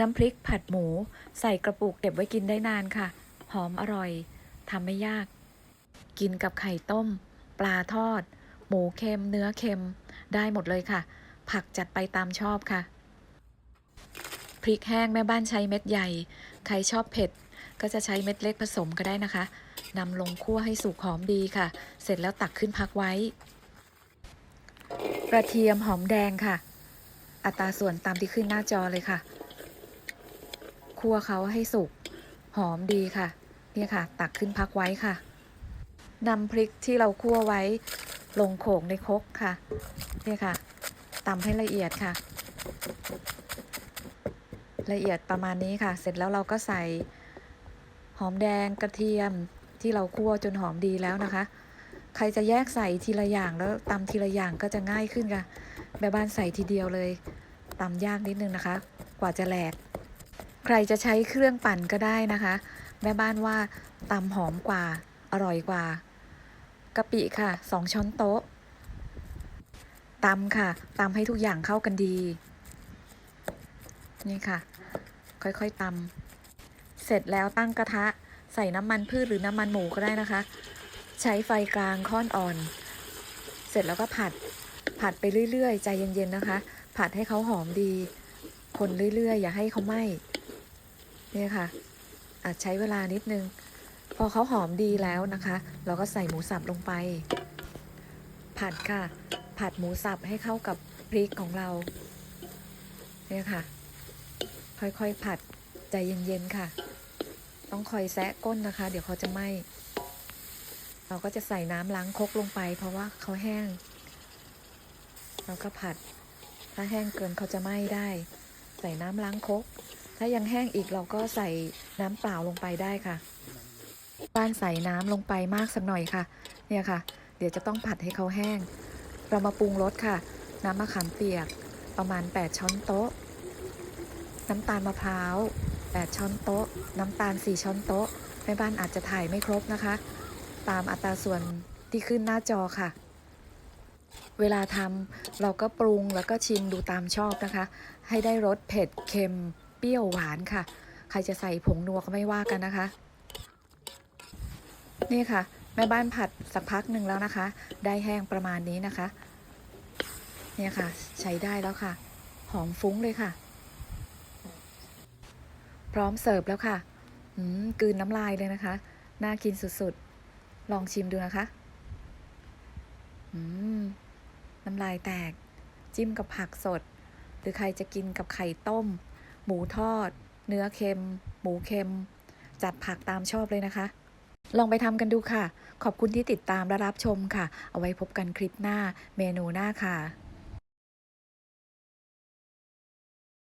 น้ำพริกผัดหมู ใส่กระปุกเก็บไว้กินได้นานค่ะ หอมอร่อยทำไม่ยาก กินกับไข่ต้ม ปลาทอด หมูเค็ม เนื้อเค็ม ได้หมดเลยค่ะ ผักจัดไปตามชอบค่ะ พริกแห้งแม่บ้านใช้เม็ดใหญ่ ใครชอบเผ็ด ก็จะใช้เม็ดเล็กผสมก็ได้นะคะนำลงคั่วให้สุกหอมดีค่ะ เสร็จแล้วตักขึ้นพักไว้ กระเทียมหอมแดงค่ะ อัตราส่วนตามที่ขึ้นหน้าจอเลยค่ะ คั่วเขาให้สุก หอมดีค่ะ เนี่ยค่ะ ตักขึ้นพักไว้ค่ะนำพริกที่เราคั่วไว้ลงโขลกในครกค่ะ เนี่ยค่ะตำให้ละเอียดค่ะ ละเอียดประมาณนี้ค่ะ เสร็จแล้วเราก็ใส่หอมแดงกระเทียมที่เราคั่วจนหอมดีแล้วนะคะ ใครจะแยกใส่ทีละอย่างแล้วตำทีละอย่างก็จะง่ายขึ้นค่ะแม่บ้านใส่ทีเดียวเลยตำยากนิดนึงนะคะ กว่าจะแหลก ใครจะใช้เครื่องปั่นก็ได้นะคะ แม่บ้านว่าตำหอมกว่า อร่อยกว่ากะปิค่ะสองช้อนโต๊ะตำค่ะตำให้ทุกอย่างเข้ากันดี นี่ค่ะ ค่อยๆตำเสร็จแล้วตั้งกระทะใส่น้ำมันพืชหรือน้ำมันหมูก็ได้นะคะ ใช้ไฟกลางค่อนอ่อน เสร็จแล้วก็ผัดผัดไปเรื่อยๆ ใจเย็นๆนะคะ ผัดให้เขาหอมดี คนเรื่อยๆ อย่าให้เขาไหม้ เนี่ยค่ะ อาจใช้เวลานิดนึง พอเขาหอมดีแล้วนะคะ เราก็ใส่หมูสับลงไป ผัดค่ะ ผัดหมูสับให้เข้ากับพริกของเรา เนี่ยค่ะ ค่อยๆผัดใจเย็นๆค่ะ ต้องคอยแซะก้นนะคะ เดี๋ยวเขาจะไหม้เราก็จะใส่น้ำล้างคกลงไป เพราะว่าเขาแห้งเราก็ผัด ถ้าแห้งเกินเขาจะไหม้ได้ ใส่น้ำล้างคก ถ้ายังแห้งอีกเราก็ใส่น้ำเปล่าลงไปได้ค่ะบ้านใส่น้ำลงไปมากสักหน่อยค่ะ เนี่ยค่ะ เดี๋ยวจะต้องผัดให้เขาแห้ง เรามาปรุงรสค่ะ น้ำมะขามเปียกประมาณ 8 ช้อนโต๊ะ น้ำตาลมะพร้าว 8 ช้อนโต๊ะ น้ำตาล 4 ช้อนโต๊ะแม่บ้านอาจจะถ่ายไม่ครบนะคะ ตามอัตราส่วนที่ขึ้นหน้าจอค่ะ เวลาทำเราก็ปรุงแล้วก็ชิมดูตามชอบนะคะ ให้ได้รสเผ็ดเค็ม เปรี้ยวหวานค่ะ ใครจะใส่ผงนัวก็ไม่ว่ากันนะคะ นี่ค่ะ แม่บ้านผัดสักพักหนึ่งแล้วนะคะ ได้แห้งประมาณนี้นะคะ เนี่ยค่ะ ใช้ได้แล้วค่ะ หอมฟุ้งเลยค่ะ พร้อมเสิร์ฟแล้วค่ะอืมกืนน้ำลายเลยนะคะ น่ากินสุดๆ ลองชิมดูนะคะ อืม น้ำลายแตก จิ้มกับผักสด หรือใครจะกินกับไข่ต้ม หมูทอด เนื้อเค็ม หมูเค็ม จัดผักตามชอบเลยนะคะ ลองไปทำกันดูค่ะ ขอบคุณที่ติดตามและรับชมค่ะ เอาไว้พบกันคลิปหน้าเมนูหน้าค่ะ